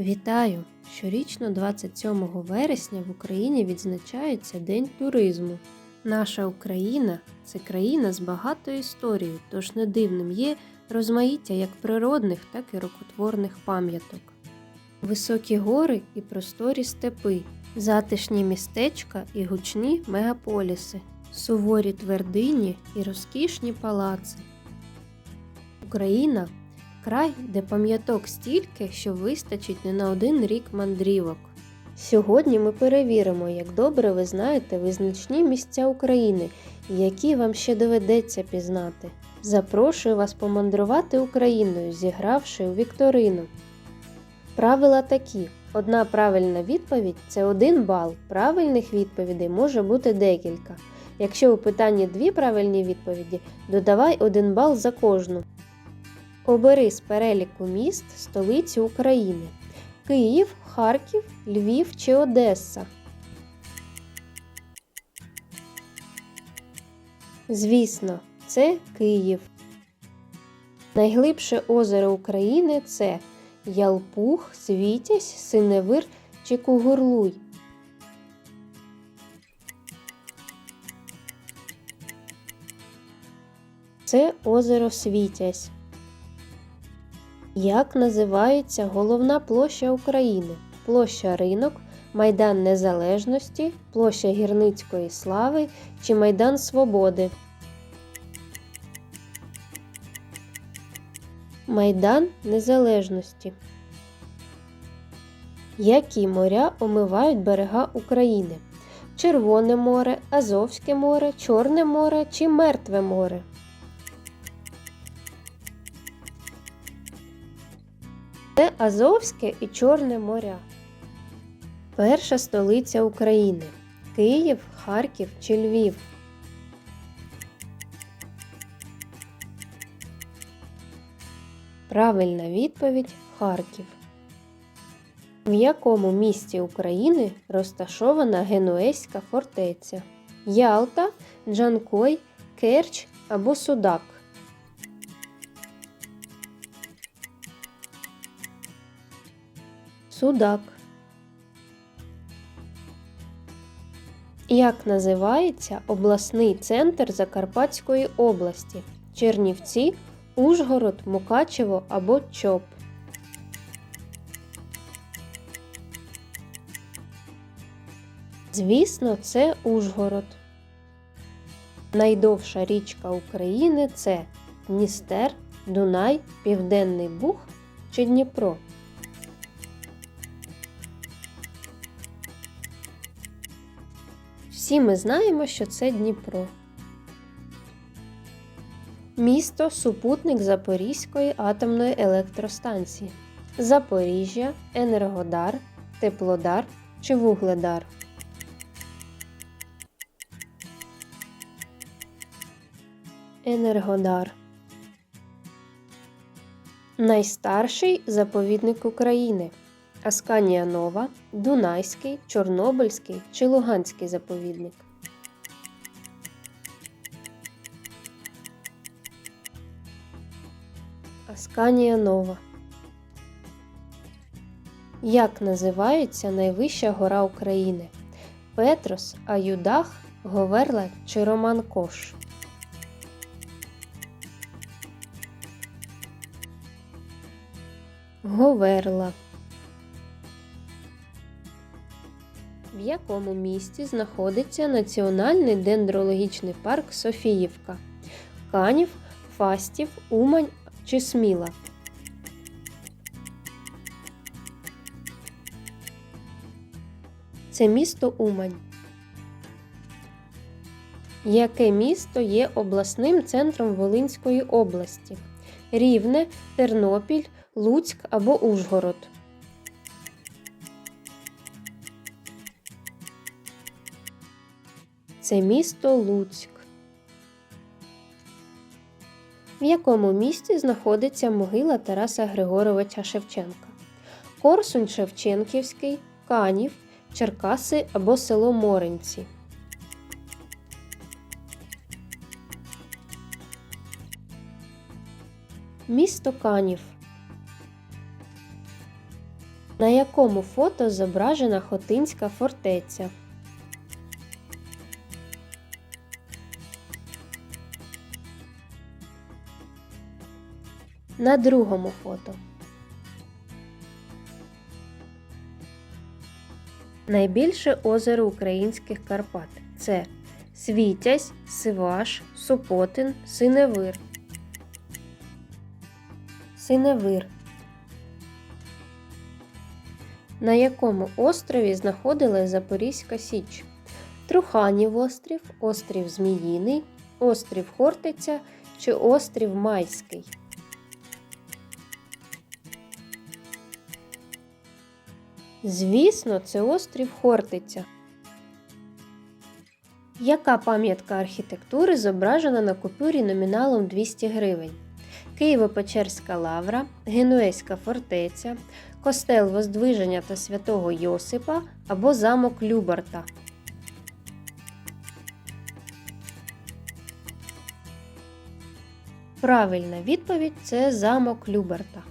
Вітаю! Щорічно 27 вересня в Україні відзначається День туризму. Наша Україна це країна з багатою історією, тож не дивним є розмаїття як природних, так і рукотворних пам'яток. Високі гори і просторі степи, затишні містечка і гучні мегаполіси, суворі твердині і розкішні палаци. Україна край, де пам'яток стільки, що вистачить не на один рік мандрівок. Сьогодні ми перевіримо, як добре ви знаєте визначні місця України які вам ще доведеться пізнати. Запрошую вас помандрувати Україною, зігравши у вікторину. Правила такі: одна правильна відповідь це один бал. Правильних відповідей може бути декілька. Якщо у питанні дві правильні відповіді, додавай один бал за кожну. Обери з переліку міст столицю України: Київ, Харків, Львів чи Одеса. Звісно, це Київ. Найглибше озеро України це Ялпух, Світязь, Синевир чи Кугурлуй. Це озеро Світязь. Як називається головна площа України? Площа Ринок, Майдан Незалежності, площа Гірницької Слави чи Майдан Свободи? Майдан Незалежності. Які моря омивають берега України? Червоне море, Азовське море, Чорне море чи Мертве море? Це Азовське і Чорне моря. Перша столиця України. Київ, Харків чи Львів. Правильна відповідь Харків. В якому місті України розташована Генуезька фортеця? Ялта, Джанкой, Керч або Судак. Судак. Як називається обласний центр Закарпатської області? Чернівці, Ужгород, Мукачево або Чоп? Звісно, це Ужгород. Найдовша річка України це Дністер, Дунай, Південний Буг чи Дніпро. Всі ми знаємо, що це Дніпро. Місто супутник Запорізької атомної електростанції. Запоріжжя, Енергодар, Теплодар чи Вугледар. Енергодар. Найстарший заповідник України. Асканія Нова, Дунайський, Чорнобильський чи Луганський заповідник. Асканія Нова. Як називається найвища гора України? Петрос, Аюдах, Говерла чи Роман Кош? Говерла. В якому місті знаходиться Національний дендрологічний парк Софіївка? Канів, Фастів, Умань чи Сміла? Це місто Умань. Яке місто є обласним центром Волинської області? Рівне, Тернопіль, Луцьк або Ужгород? Це місто Луцьк. В якому місті знаходиться могила Тараса Григоровича Шевченка? Корсунь Шевченківський, Канів, Черкаси або село Моринці. Місто Канів. На якому фото зображена Хотинська фортеця? На другому фото. Найбільше озеро українських Карпат це Світязь, Сиваш, Супотин, Синевир. Синевир. На якому острові знаходилась Запорізька Січ? Труханів острів, острів Зміїний, острів Хортиця чи острів Майський? Звісно, це острів Хортиця. Яка пам'ятка архітектури зображена на купюрі номіналом 200 гривень? Києво-Печерська лавра, Генуезька фортеця, костел Воздвиження та святого Йосипа або замок Любарта. Правильна відповідь це замок Люберта.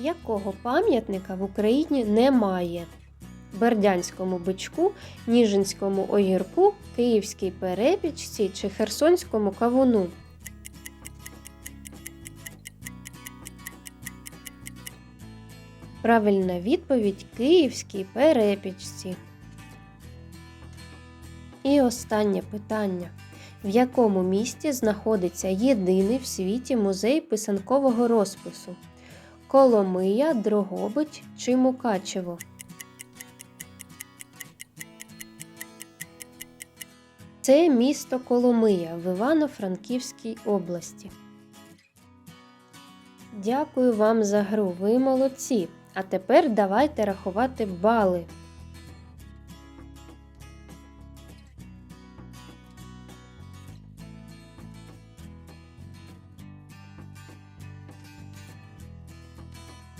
Якого пам'ятника в Україні немає? Бердянському бичку, Ніжинському огірку, Київській перепічці чи Херсонському кавуну. Правильна відповідь Київській перепічці. І останнє питання. В якому місті знаходиться єдиний в світі музей писанкового розпису? Коломия, Дрогобич чи Мукачево? Це місто Коломия в Івано-Франківській області. Дякую вам за гру. Ви молодці. А тепер давайте рахувати бали.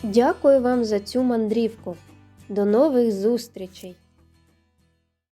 Дякую вам за цю мандрівку. До нових зустрічей!